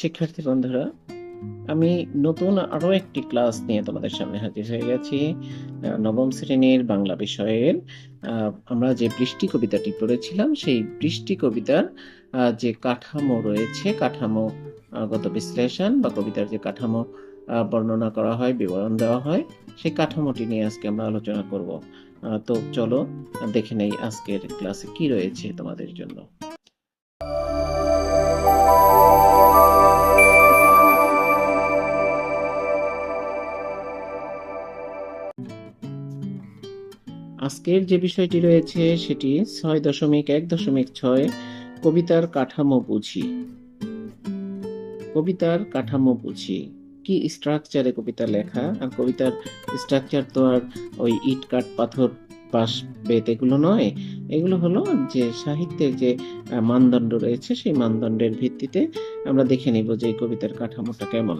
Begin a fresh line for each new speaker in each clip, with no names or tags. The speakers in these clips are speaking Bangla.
শিক্ষার্থী বন্ধুরা, আমি নতুন আরও একটি ক্লাস নিয়ে তোমাদের সামনে হাজির হয়ে গেছি নবম শ্রেণির বাংলা বিষয়ের। আমরা যে বৃষ্টি কবিতাটি পড়েছিলাম, সেই বৃষ্টি কবিতার যে কাঠামো রয়েছে, কাঠামো গত বিশ্লেষণ বা কবিতার যে কাঠামো বর্ণনা করা হয়, বিবরণ দেওয়া হয়, সেই কাঠামোটি নিয়ে আজকে আমরা আলোচনা করব। তো চলো দেখে নেই আজকের ক্লাসে কি রয়েছে তোমাদের জন্য। আজকের যে বিষয়টি রয়েছে সেটি ছয় দশমিক এক দশমিক ছয় কবিতার কাঠামো বুঝি। কবিতার কাঠামো বুঝি। কি স্ট্রাকচারে কবিতা লেখা? আর কবিতার স্ট্রাকচার তো আর ওই ইট কাঠ পাথর বাঁশ বেত এগুলো নয়, এগুলো হলো যে সাহিত্যের যে মানদণ্ড রয়েছে, সেই মানদণ্ডের ভিত্তিতে আমরা দেখে নিব যে কবিতার কাঠামোটা কেমন।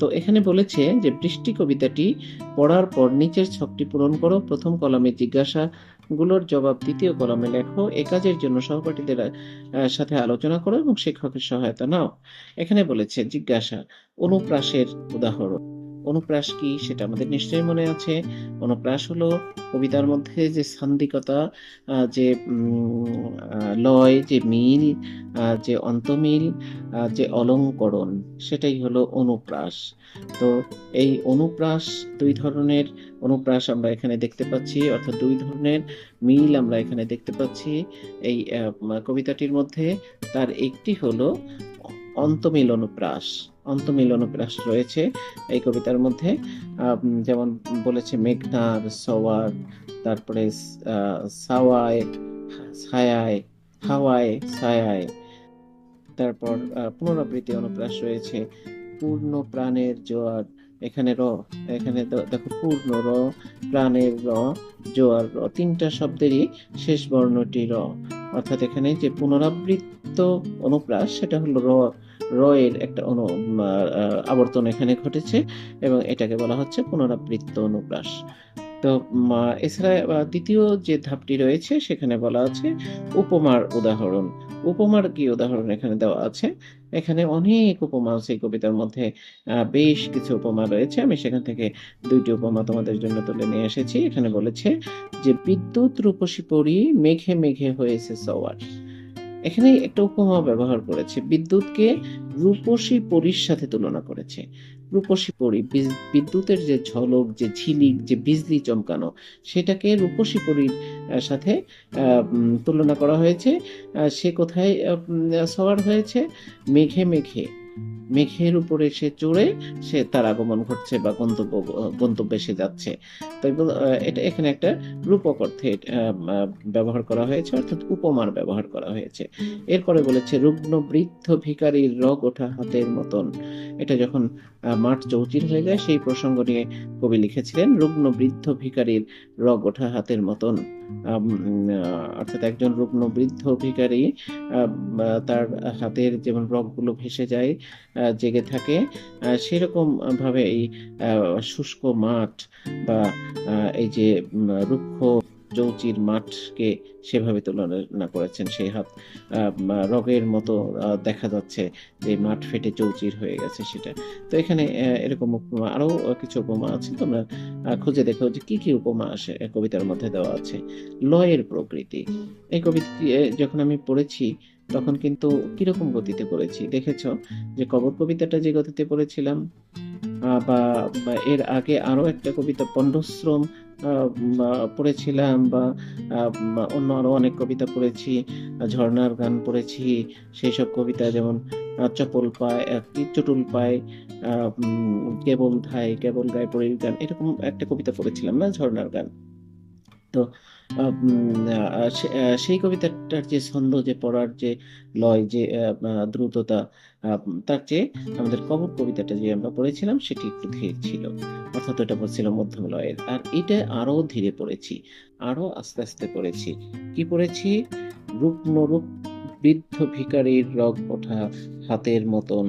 তো এখানে বলেছে যে বৃষ্টি কবিতাটি পড়ার পর নিচের ছকটি পূরণ করো, প্রথম কলামে জিজ্ঞাসা গুলোর জবাব, দ্বিতীয় কলামে লেখো, এ কাজের জন্য সহপাঠীদের সাথে আলোচনা করো এবং শিক্ষকের সহায়তা নাও। এখানে বলেছে, জিজ্ঞাসা, অনুপ্রাসের উদাহরণ। অনুপ্রাস কি? সেটা আমাদের নিশ্চয়ই মনে আছে। অনুপ্রাস হলো কবিতার মধ্যে যে সান্দিকতা যে লয়, যে মিল যে অন্তমিল যে অলঙ্করণ, সেটাই হলো অনুপ্রাস। তো এই অনুপ্রাস দুই ধরনের অনুপ্রাস আমরা এখানে দেখতে পাচ্ছি, অর্থাৎ দুই ধরনের মিল আমরা এখানে দেখতে পাচ্ছি। এই কবিতাটির মধ্যে তার একটি হলো অন্তমিল অনুপ্রাস। অন্তমিল উপন্যাস রয়েছে এই কবিতার মধ্যে। যেমন বলেছে মেঘনার, সওয়ার, তারপরে সাওয়ায় ছায়ায় হাওয়ায় ছায়ায় তারপর পুনরাবৃত্তি অনুপ্রাস রয়েছে। পূর্ণ প্রাণের জোয়ার এখানে র, এখানে দেখো পূর্ণ র, প্রাণের র, জোয়ার র, তিনটা শব্দেরই শেষ বর্ণটি র। অর্থাৎ এখানে যে পুনরাবৃত্ত অনুপ্রাস, সেটা হলো র র এর একটা অনু আবর্তন এখানে ঘটেছে এবং এটাকে বলা হচ্ছে পুনরাবৃত্ত অনুপ্রাস। তো এছাড়া দ্বিতীয় যে ধাপটি রয়েছে, সেখানে বলা আছে উপমার উদাহরণ। উপমার কি উদাহরণ এখানে দেওয়া আছে। এখানে অনেক উপমা আছে কবিতার মধ্যে। বেশ কিছু উপমা রয়েছে। আমি সেখান থেকে দুইটি উপমা তোমাদের জন্য তুলে নিয়ে এসেছি। এখানে বলেছে যে, বিদ্যুৎ রূপসী পরি মেঘে মেঘে হয়েছে সওয়ার। এখানে একটা উপমা ব্যবহার করেছে। বিদ্যুৎকে রূপসী পরীর সাথে তুলনা করেছে। রূপসী পরী বিদ্যুতের যে ঝলক, যে ঝিলিক, যে বিজলি চমকানো, সেটাকে রূপসী পরীর সাথে তুলনা করা হয়েছে। সে কোথায় সওয়ার হয়েছে? মেঘে মেঘে। মেঘের উপরে সে চড়ে সে তার আগমন ঘটছে বা গন্তব্য গন্তব্যে সে যাচ্ছে। তাই এটা এখানে একটা রূপক অর্থে ব্যবহার করা হয়েছে অর্থাৎ উপমার ব্যবহার করা হয়েছে। এরপরে বলেছে রুগ্ন বৃদ্ধ ভিকারীর রগ ওঠা হাতের মতন। এটা যখন মাঠ চৌচির হয়ে যায় সেই প্রসঙ্গ নিয়ে কবি লিখেছিলেন রুগ্ন বৃদ্ধ ভিখারির রগ ওঠা হাতের মতন। অর্থাৎ একজন রুগ্ন বৃদ্ধ আহ, তার হাতের যেমন রগগুলো ভেসে যায় জেগে থাকে। আহ, সেরকম ভাবে এই শুষ্ক মাঠ বা এই যে রুক্ষ চৌচির মাঠকে সেভাবে তুলনা করেছেন। সেই হাত রগের মতো দেখা যাচ্ছে যে মাঠ ফেটে চৌচির হয়ে গেছে সেটা। তো এখানে এরকম উপমা আরও কিছু উপমা আছে তোমরা খুঁজে দেখো যে কি কি উপমা আসে কবিতার মধ্যে দেওয়া আছে। লয়ের প্রকৃতি। এই কবিতা যখন আমি পড়েছি তখন কিন্তু কীরকম গতিতে পড়েছি? দেখেছ যে কবর কবিতাটা যে গতিতে পড়েছিলাম বা এর আগে আরও একটা কবিতা পণ্ডশ্রম পড়েছিলাম বা অন্য আরও অনেক কবিতা পড়েছি ঝর্ণার গান পড়েছি সেই সব কবিতা যেমন চপল পায় চটুল পায় কেবল ধায় কেবল গায়ে পড়ির গান, এরকম একটা কবিতা পড়েছিলাম না, ঝর্ণার গান। তো সেই কবিতাটার যে ছন্দ যে পড়ার যে লয়, যে দ্রুততা তার চেয়ে আমাদের কবর কবিতাটা যে আমরা পড়েছিলাম সেটি একটু ধীর ছিল। অর্থাৎ ওটা পড়ছিল মধ্যম লয়ের। আর এটা আরও ধীরে পড়েছি আরও আস্তে আস্তে পড়েছি। কি পড়েছি? রূপ নরূপ বৃদ্ধ ভিখারির রগ ওঠা হাতের মতন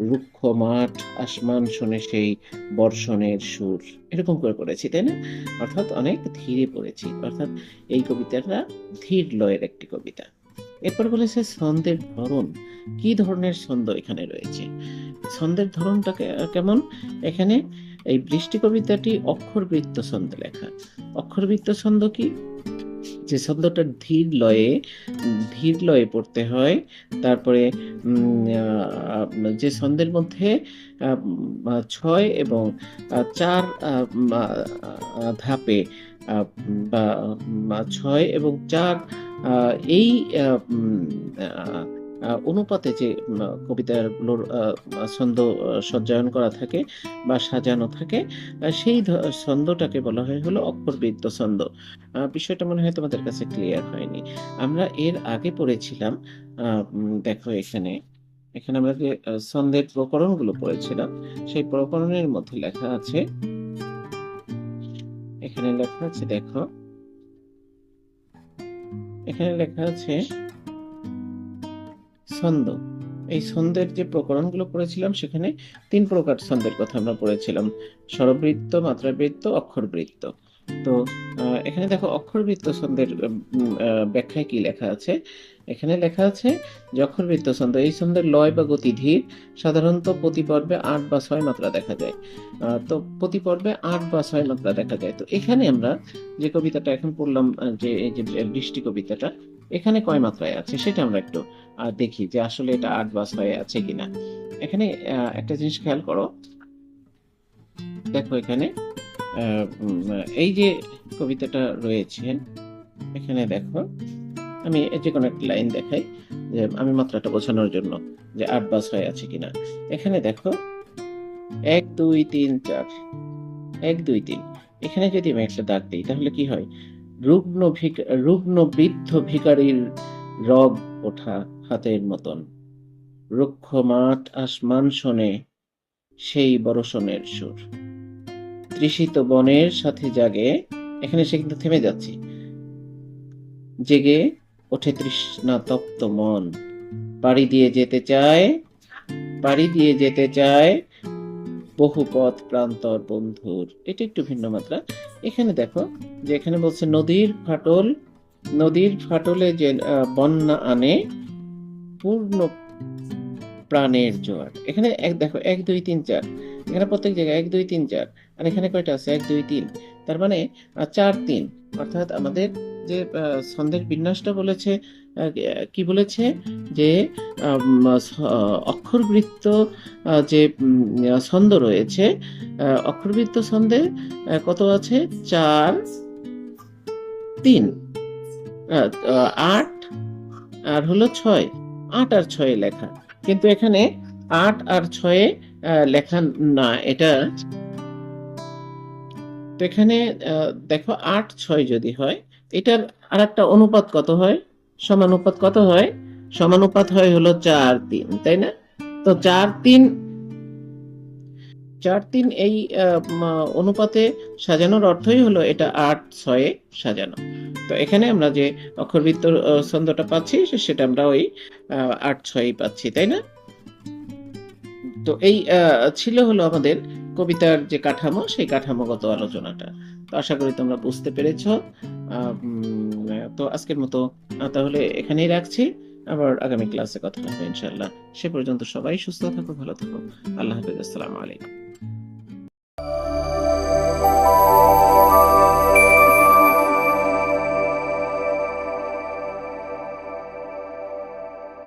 রুক্ষ মাঠ আসমান শোনে সেই বর্ষণের সুর। এরকম করে পড়েছি, তাই না? অর্থাৎ অনেক ধীরে পড়েছি। অর্থাৎ এই কবিতাটা ধীর লয়ের একটি কবিতা। এরপর বলেছে, ছন্দের ধরন, কি ধরনের ছন্দ এখানে রয়েছে? ছন্দের ধরনটা কেমন? এখানে এই বৃষ্টি কবিতাটি অক্ষরবৃত্ত ছন্দে লেখা। অক্ষরবৃত্ত ছন্দ কি? যে শব্দটা ধীর লয়ে ধীর লয়ে পড়তে হয়, তারপরে যে ছন্দের মধ্যে ছয় এবং চার ধাপে বা ছয় এবং চার এই অনুপাতে যে কবিতাগুলোর ছন্দ সজ্জায়ন করা থাকে বা সাজানো থাকে সেই ছন্দটাকে বলা হয় হলো অক্ষরবৃত্ত ছন্দ। বিষয়টা মনে হয় তোমাদের কাছে ক্লিয়ার হয়নি। আমরা এর আগে পড়েছিলাম দেখো এখানে। এখানে আমরা যে ছন্দের প্রকরণগুলো পড়েছিলাম, সেই প্রকরণের মধ্যে লেখা আছে, এখানে লেখা আছে, দেখো। এখানে লেখা আছে ছন্দ। এই ছন্দের যে প্রকরণগুলো পড়েছিলাম, সেখানে তিন প্রকার ছন্দের কথা আমরা পড়েছিলাম। স্বরবৃত্ত, মাত্রাবৃত্ত, অক্ষরবৃত্ত। তো এখানে দেখো অক্ষরবৃত্ত ছন্দের ব্যাখ্যায় কি লেখা আছে? এখানে লেখা আছে, যে অক্ষরবৃত্ত ছন্দ, এই ছন্দের লয় বা গতি ধীর, সাধারণত প্রতি পর্বে আট বা ছয় মাত্রা দেখা যায়। তো প্রতি পর্বে আট বা ছয় মাত্রা দেখা যায়। তো এখানে আমরা যে কবিতাটা এখন পড়লাম যে, এই যে বৃষ্টি কবিতাটা এখানে কয় মাত্রায় আছে সেটা আমরা একটু দেখি যে আসলে এটা আট বা ছয়ে আছে কিনা। এখানে একটা জিনিস খেয়াল করো। দেখো এখানে এই যে কবিতাটা রয়েছে এখানে দেখো আমি যে কোনো একটা লাইন দেখাই যে আমি মাত্রাটা বোঝানোর জন্য যে আট বা ছয় আছে কিনা। এখানে দেখো এক দুই তিন চার। এক দুই তিন। এখানে যদি আমি একটা দাগ দিই তাহলে কি হয়? রুগ্ন রুগ্ন বৃদ্ধ ভিকারীর রব ওঠা হাতের মতন। রুক্ষ মাঠ আসমান শোনে সেই বরষণের সুর। তৃষিত বনের সাথে জাগে, এখানে সে কিন্তু থেমে যাচ্ছে। জেগে ওঠে তৃষ্ণা তপ্ত মন। পাড়ি দিয়ে যেতে চায় পাড়ি দিয়ে যেতে চায় বহু পথ, প্রান্তর, বন্ধুর, এটা একটু ভিন্ন মাত্রা। এখানে দেখো যে এখানে বলছে নদীর ফাটল, নদীর ফাটলে যে বন্যা আনে পূর্ণ প্রাণের জোয়ার। এখানে এক, দেখো, এক, দুই, তিন, চার। এখানে প্রত্যেক জায়গায় এক, দুই, তিন, চার। আর এখানে কয়টা আছে? এক, দুই, তিন। তার মানে চার, তিন। অর্থাৎ আমাদের যে ছন্দের বিন্যাসটা বলেছে কি বলেছে? যে অক্ষরবৃত্ত যে ছন্দ রয়েছে অক্ষরবৃত্ত ছন্দে কত আছে? চার, তিন আট, আর হলো ছয়। আট আর ছয়ে লেখা। কিন্তু এখানে আট আর ছয়ে লেখা না, এটা তো এখানে দেখো, আট, ছয় যদি হয়, এটার আর একটা অনুপাত কত হয়? সমানুপাত কত হয়? সমানুপাত হয় হলো চার তিন, তাই না? তো চার তিন চার তিন এই অনুপাতে সাজানোর অর্থই হলো এটা আট ছয়ে সাজানো। তো এখানে আমরা যে অক্ষরবৃত্ত ছন্দটা পাচ্ছি, সেটা আমরা ওই আট ছয়ই পাচ্ছি, তাই না? তো এই ছিল হলো আমাদের কবিতার যে কাঠামো, সেই কাঠামোগত আলোচনাটা। তো আশা করি তোমরা বুঝতে পেরেছ। তো আজকের মতো তাহলে এখানেই রাখছি। আবার আগামী ক্লাসে কথা হবে ইনশাল্লাহ সে পর্যন্ত সবাই সুস্থ থাকো, ভালো থাকো। আল্লাহ হাফিজ, আসসালামু আলাইকুম।